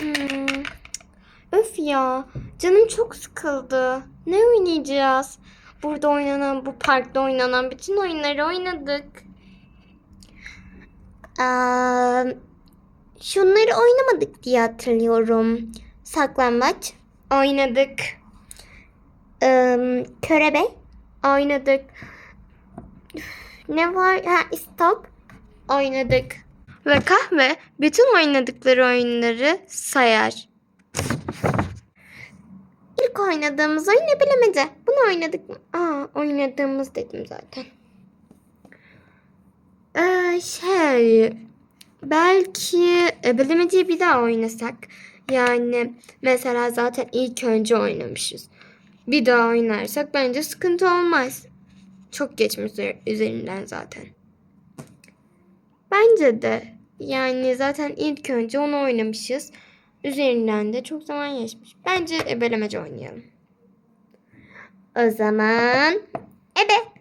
Hmm. Öf ya. Canım çok sıkıldı. Ne oynayacağız? Burada oynanan, bu parkta oynanan bütün oyunları oynadık. Ee, şunları oynamadık diye hatırlıyorum. Saklambaç oynadık. Ee, körebe oynadık. Ne var? Ha, stop oynadık. Ve kahve bütün oynadıkları oyunları sayar. İlk oynadığımız oyun ne bilemedi. Bunu oynadık mı? Aa oynadığımız dedim zaten. Ee, şey belki e, bilemediği bir daha oynasak. Yani mesela zaten ilk önce oynamışız. Bir daha oynarsak bence sıkıntı olmaz. Çok geçmiş üzer- üzerinden zaten. Bence de. Yani zaten ilk önce onu oynamışız. Üzerinden de çok zaman geçmiş. Bence ebelemece oynayalım. O zaman ebe.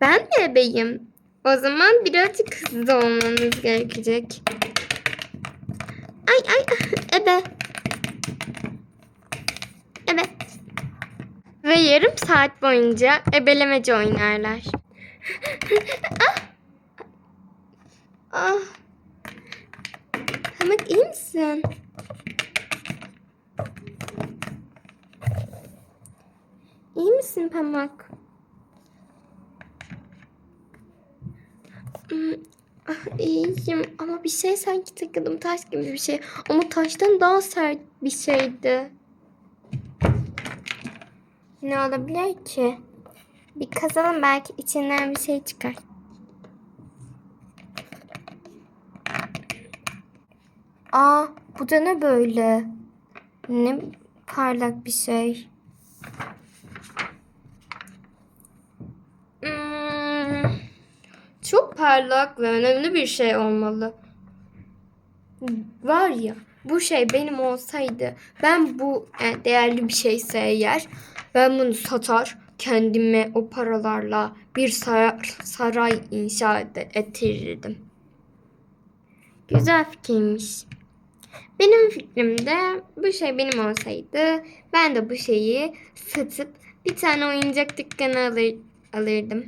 Ben de ebeyim. O zaman birazcık hızlı olmanız gerekecek. Ay ay ebe. Ebe. Ve yarım saat boyunca ebelemece oynarlar. ah. Ah. İyi misin? İyi misin Pamak? Hmm, ah, İyiyim ama bir şey sanki takıldım taş gibi bir şey. Ama taştan daha sert bir şeydi. Ne olabilir ki? Bir kazalım belki içinden bir şey çıkar. Aa bu da ne böyle? Ne parlak bir şey. Hmm, çok parlak ve önemli bir şey olmalı. Var ya bu şey benim olsaydı ben bu yani değerli bir şeyse eğer ben bunu satar kendime o paralarla bir saray, saray inşa ettirirdim. Güzel fikirmiş. Benim fikrimde bu şey benim olsaydı ben de bu şeyi satıp bir tane oyuncak dükkanı alır, alırdım.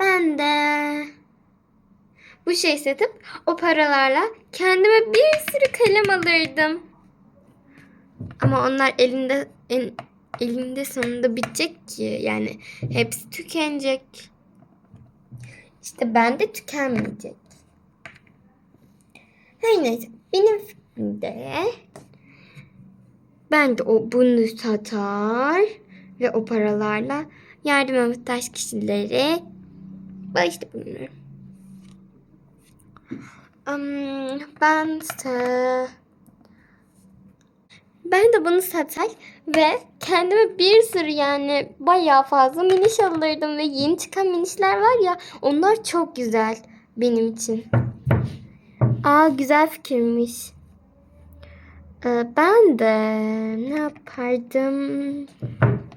Ben de bu şey satıp o paralarla kendime bir sürü kalem alırdım. Ama onlar elinde en, elinde sonunda bitecek ki yani hepsi tükenecek. İşte ben de tükenmeyecek. Her neyse benim fikrimde ben de o bunu satar ve o paralarla yardıma muhtaç kişilere bağışta bulunurum. Um, ben de ben de bunu satar ve kendime bir sürü yani bayağı fazla miniş alırdım ve yeni çıkan minişler var ya onlar çok güzel benim için. Aa güzel fikirmiş. Ee, ben de ne yapardım?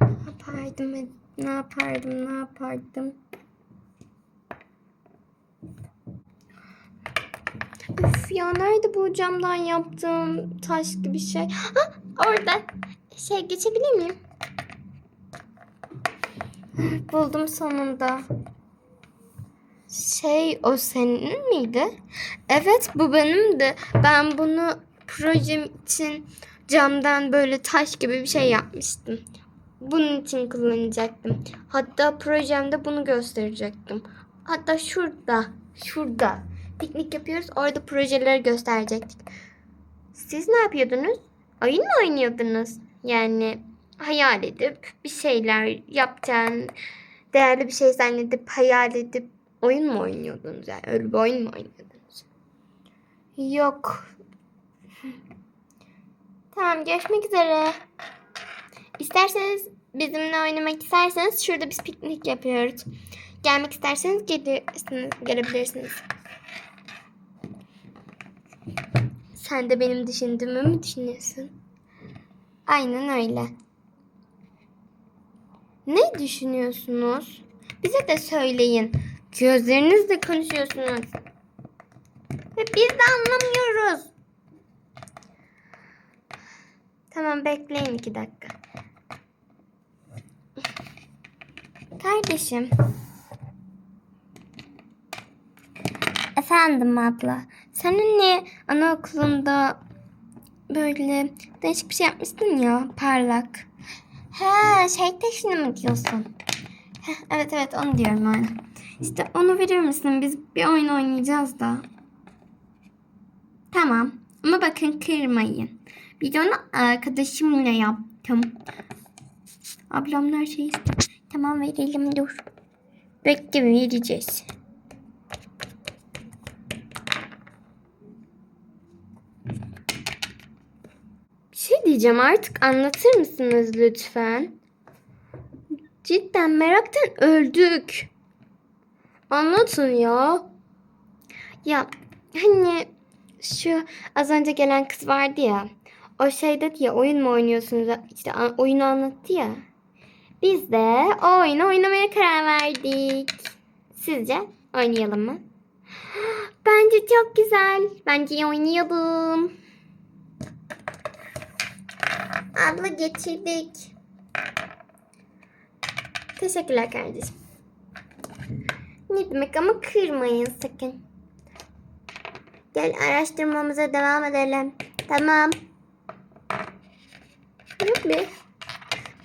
Ne yapardım? Ne yapardım? Ne yapardım? Ya nerede bu camdan yaptığım taş gibi şey? Ha orada. Şey geçebilir miyim? Buldum sonunda. Şey o senin miydi? Evet bu benim de. Ben bunu projem için camdan böyle taş gibi bir şey yapmıştım. Bunun için kullanacaktım. Hatta projemde bunu gösterecektim. Hatta şurada, şurada piknik yapıyoruz. Orada projeleri gösterecektik. Siz ne yapıyordunuz? Oyun mu oynuyordunuz? Yani hayal edip bir şeyler yapacağın, değerli bir şey zannedip hayal edip oyun mu oynuyordunuz? Yani öyle bir oyun mu oynuyordunuz? Yok. Tamam görüşmek üzere. İsterseniz bizimle oynamak isterseniz şurada biz piknik yapıyoruz. Gelmek isterseniz gelirsiniz, gelebilirsiniz. Sen de benim düşündüğümü mü düşünüyorsun? Aynen öyle. Ne düşünüyorsunuz? Bize de söyleyin. Gözlerinizle konuşuyorsunuz. Ve biz de anlamıyoruz. Tamam bekleyin iki dakika. Kardeşim. Efendim abla. Seninle anaokulunda böyle değişik bir şey yapmıştın ya parlak. He şey taşını mı diyorsun? Heh, evet evet onu diyorum yani. İşte onu verir misin? Biz bir oyun oynayacağız da. Tamam. Ama bakın kırmayın. Bir de onu arkadaşımla yaptım. Ablamlar şey. Tamam verelim dur. Bekle vereceğiz. Bir şey diyeceğim artık anlatır mısınız lütfen? Cidden meraktan öldük. Anlatın ya. Ya hani şu az önce gelen kız vardı ya. O şey dedi ya oyun mu oynuyorsunuz? İşte oyunu anlattı ya. Biz de o oyunu oynamaya karar verdik. Sizce oynayalım mı? Bence çok güzel. Bence oynayalım. Abla getirdik. Teşekkürler kardeşim. Ne demek ama kırmayın sakın. Gel araştırmamıza devam edelim. Tamam. Bir.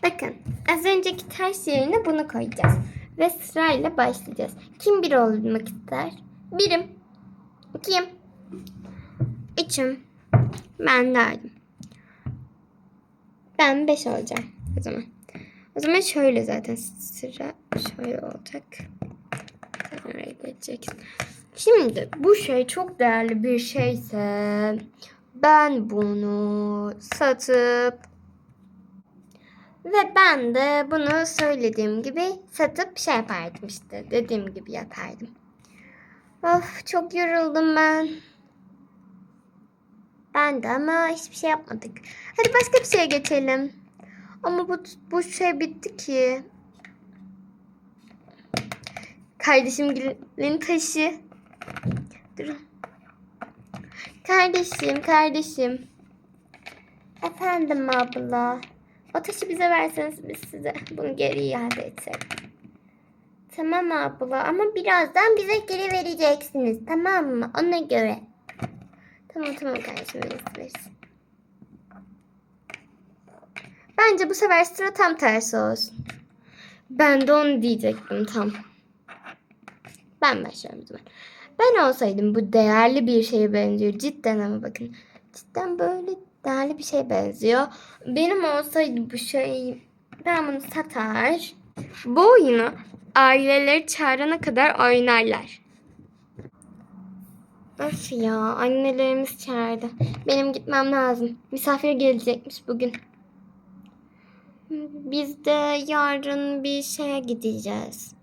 Bakın az önceki taş yerine bunu koyacağız. Ve sırayla başlayacağız. Kim bir olmak ister? Birim. İkiyim. Üçüm. Ben derdim. Ben beş olacağım o zaman. O zaman şöyle zaten sıra şöyle olacak. Oraya geçeceksin. Şimdi bu şey çok değerli bir şeyse ben bunu satıp ve ben de bunu söylediğim gibi satıp şey yapardım işte. Dediğim gibi yapardım. Of çok yoruldum ben. Ben de ama hiçbir şey yapmadık. Hadi başka bir şeye geçelim. Ama bu, bu şey bitti ki. Kardeşimin taşı. Durun. Kardeşim, kardeşim. Efendim abla. O taşı bize verseniz biz size bunu geri iade etsek. Tamam abla ama birazdan bize geri vereceksiniz. Tamam mı? Ona göre. Tamam tamam kardeşim veririz veririz. Bence bu sefer sıra tam tersi olsun. Ben de onu diyecektim tam. Ben başlıyorum zaman. Ben olsaydım bu değerli bir şeye benziyor. Cidden ama bakın. Cidden böyle değerli bir şeye benziyor. Benim olsaydı bu şey ben bunu satar. Bu oyunu aileleri çağırana kadar oynarlar. Öf ya annelerimiz çağırdı. Benim gitmem lazım. Misafir gelecekmiş bugün. Biz de yarın bir şeye gideceğiz.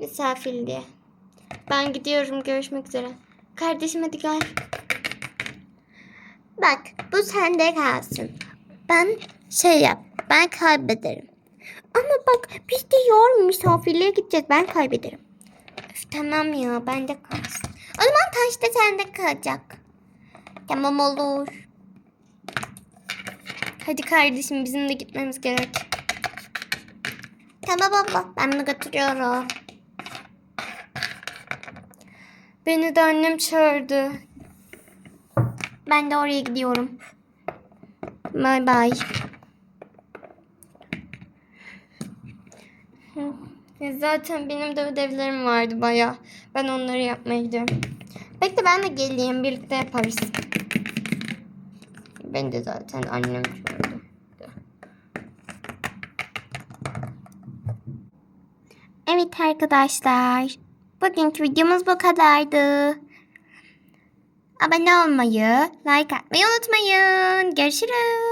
Misafirliğe. Ben gidiyorum. Görüşmek üzere. Kardeşim hadi gel. Bak bu sende kalsın. Ben şey yap. Ben kaybederim. Ama bak biz de yarın misafirliğe gideceğiz. Ben kaybederim. Öf, tamam ya bende kalsın. O zaman taş da sende kalacak. Tamam olur. Hadi kardeşim bizim de gitmemiz gerek. Tamam abla ben bunu götürüyorum. Beni de annem çağırdı. Ben de oraya gidiyorum. Bye bye. Ya Zaten benim de ödevlerim vardı baya. Ben onları yapmaya gidiyorum. Bekle ben de geleyim birlikte yaparız. Ben de zaten annem çağırdı. Evet arkadaşlar. Bugünkü videomuz bu kadardı. Abone olmayı, like atmayı unutmayın. Görüşürüz.